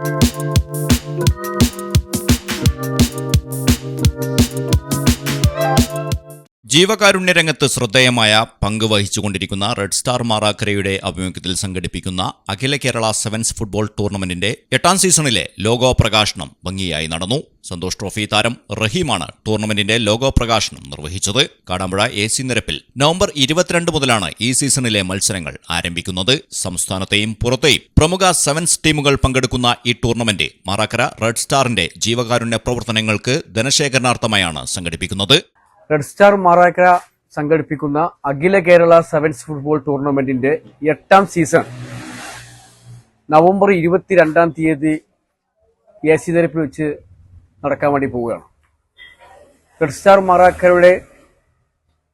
Música ജീവകാരുണ്യ രംഗത്ത് ശ്രദ്ധേയമായ പങ്ക് വഹിച്ചുകൊണ്ടിരിക്കുന്ന റെഡ് സ്റ്റാർ മാറാക്കരയുടെ ആഭിമുഖ്യത്തിൽ സംഘടിപ്പിക്കുന്ന അഖില കേരള സെവൻസ് ഫുട്ബോൾ ടൂർണമെന്റിന്റെ എട്ടാം സീസണിലെ ലോഗോ പ്രകാശനം ഭംഗിയായി നടന്നു. സന്തോഷ് ട്രോഫി താരം റഹീമാണ് ടൂർണമെന്റിന്റെ ലോഗോ പ്രകാശനം നിർവഹിച്ചത്. കാടാമ്പുഴ എ സി നിരപ്പിൽ നവംബർ ഇരുപത്തിരണ്ട് മുതലാണ് ഈ സീസണിലെ മത്സരങ്ങൾ ആരംഭിക്കുന്നത്. സംസ്ഥാനത്തെയും പുറത്തെയും പ്രമുഖ സെവൻസ് ടീമുകൾ പങ്കെടുക്കുന്ന ഈ ടൂർണമെന്റ് മാറാക്കര റെഡ് സ്റ്റാറിന്റെ ജീവകാരുണ്യ പ്രവർത്തനങ്ങൾക്ക് ധനശേഖരണാർത്ഥമായാണ് സംഘടിപ്പിക്കുന്നത്. റെഡ് സ്റ്റാർ മാറാക്കര സംഘടിപ്പിക്കുന്ന അഖില കേരള സെവൻസ് ഫുട്ബോൾ ടൂർണമെന്റിന്റെ എട്ടാം സീസൺ. നവംബർ ഇരുപത്തിരണ്ടാം തീയതി എ സി തരപ്പിൽ വെച്ച് നടക്കാൻ വേണ്ടി പോവുകയാണ്. റെഡ് സ്റ്റാർ മാറാക്കരയുടെ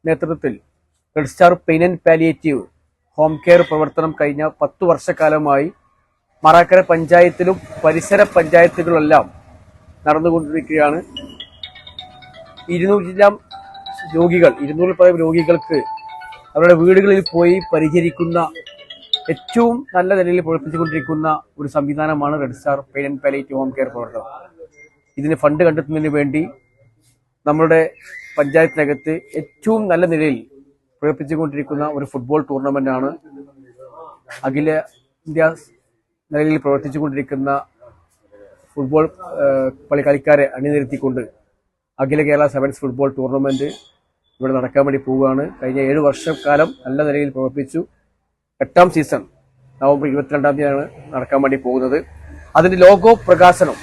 നേതൃത്വത്തിൽ red star pain and palliative home care പ്രവർത്തനം കഴിഞ്ഞ പത്തു വർഷക്കാലമായി മറാക്കര പഞ്ചായത്തിലും പരിസര പഞ്ചായത്തുകളിലെല്ലാം നടന്നുകൊണ്ടിരിക്കുകയാണ്. ഇരുന്നൂറ്റിലാം രോഗികൾ ഇരുന്നൂറിൽ പരം രോഗികൾക്ക് അവരുടെ വീടുകളിൽ പോയി പരിചരിക്കുന്ന ഏറ്റവും നല്ല നിലയിൽ പ്രവർത്തിച്ചുകൊണ്ടിരിക്കുന്ന ഒരു സംവിധാനമാണ് red star pain and palliative home care പ്രവർത്തനം ഇതിന് ഫണ്ട് കണ്ടെത്തുന്നതിന് വേണ്ടി നമ്മുടെ പഞ്ചായത്തിനകത്ത് ഏറ്റവും നല്ല നിലയിൽ പ്രവർത്തിച്ചുകൊണ്ടിരിക്കുന്ന ഒരു ഫുട്ബോൾ ടൂർണമെന്റാണ് അഖില ഇന്ത്യ നിലയിൽ പ്രവർത്തിച്ചുകൊണ്ടിരിക്കുന്ന ഫുട്ബോൾ കളിക്കാരെ അണിനിരത്തിക്കൊണ്ട് Akhila Kerala sevens football tournament ഇവിടെ നടക്കാൻ വേണ്ടി പോവുകയാണ്. കഴിഞ്ഞ ഏഴ് വർഷക്കാലം നല്ല നിലയിൽ പ്രവർത്തിച്ചു. എട്ടാം സീസൺ നവംബർ ഇരുപത്തിരണ്ടാം തീയതിയാണ് നടക്കാൻ വേണ്ടി പോകുന്നത്. അതിന്റെ ലോഗോ പ്രകാശനം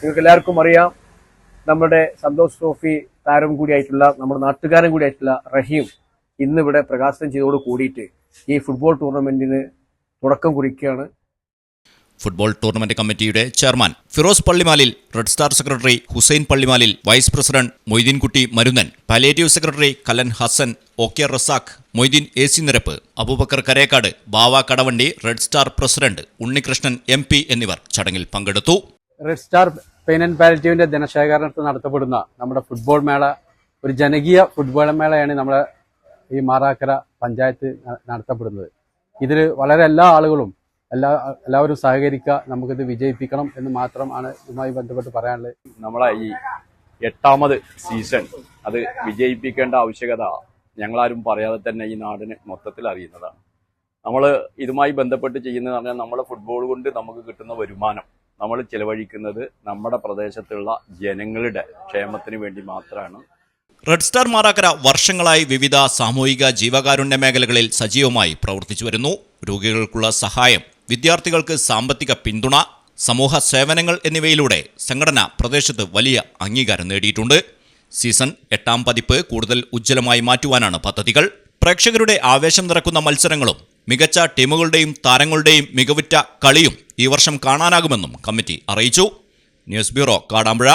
നിങ്ങൾക്ക് എല്ലാവർക്കും അറിയാം. നമ്മുടെ സന്തോഷ് ട്രോഫി താരം കൂടിയായിട്ടുള്ള നമ്മുടെ നാട്ടുകാരൻ കൂടിയായിട്ടുള്ള റഹീം ഇന്നിവിടെ പ്രകാശനം ചെയ്തോട് കൂടിയിട്ട് ഈ ഫുട്ബോൾ ടൂർണമെന്റിന് തുടക്കം കുറിക്കുകയാണ്. ഫുട്ബോൾ ടൂർണമെന്റ് കമ്മിറ്റിയുടെ chairman Firoz Pallimalil red star secretary Hussain Pallimalil vice president Moideenkutty Marunnan. Palliative secretary Kalan Hassan O K Razak Moideen A C Nirappu Aboobacker Karekkad Bava Kadavandi red star president Unnikrishnan M എന്നിവർ ചടങ്ങിൽ പങ്കെടുത്തു. Red star pain and പാലറ്റീവിന്റെ ധനശേഖരണത്തിൽ നടത്തപ്പെടുന്ന നമ്മുടെ football മേള ഒരു ജനകീയ ഫുട്ബോൾ മേളയാണ് നമ്മുടെ ഈ മാറാക്കര പഞ്ചായത്ത് നടത്തപ്പെടുന്നത്. ഇതിൽ വളരെ എല്ലാ ആളുകളും എല്ലാ എല്ലാവരും സഹകരിക്കുക നമുക്കിത് വിജയിപ്പിക്കണം എന്ന് മാത്രമാണ് ഇതുമായി ബന്ധപ്പെട്ട് പറയാനുള്ളത്. നമ്മളെ ഈ എട്ടാമത് സീസൺ അത് വിജയിപ്പിക്കേണ്ട ആവശ്യകത ഞങ്ങളാരും പറയാതെ തന്നെ ഈ നാടിന് മൊത്തത്തിൽ അറിയുന്നതാണ്. നമ്മൾ ഇതുമായി ബന്ധപ്പെട്ട് ചെയ്യുന്നത് പറഞ്ഞാൽ നമ്മുടെ ഫുട്ബോൾ കൊണ്ട് നമുക്ക് കിട്ടുന്ന വരുമാനം നമ്മൾ ചിലവഴിക്കുന്നത് നമ്മുടെ പ്രദേശത്തുള്ള ജനങ്ങളുടെ ക്ഷേമത്തിന് വേണ്ടി മാത്രമാണ്. റെഡ് സ്റ്റാർ മാറാക്കര വർഷങ്ങളായി വിവിധ സാമൂഹിക ജീവകാരുണ്യ മേഖലകളിൽ സജീവമായി പ്രവർത്തിച്ചു വരുന്നു. രോഗികൾക്കുള്ള സഹായം വിദ്യാർത്ഥികൾക്ക് സാമ്പത്തിക പിന്തുണ സമൂഹ സേവനങ്ങൾ എന്നിവയിലൂടെ സംഘടന പ്രദേശത്ത് വലിയ അംഗീകാരം നേടിയിട്ടുണ്ട്. സീസൺ എട്ടാം പതിപ്പ് കൂടുതൽ ഉജ്ജ്വലമായി മാറ്റുവാനാണ് പദ്ധതികൾ. പ്രേക്ഷകരുടെ ആവേശം നിറക്കുന്ന മത്സരങ്ങളും മികച്ച ടീമുകളുടെയും താരങ്ങളുടെയും മികവുറ്റ കളിയും ഈ വർഷം കാണാനാകുമെന്നും കമ്മിറ്റി അറിയിച്ചു. News bureau Kadampuzha.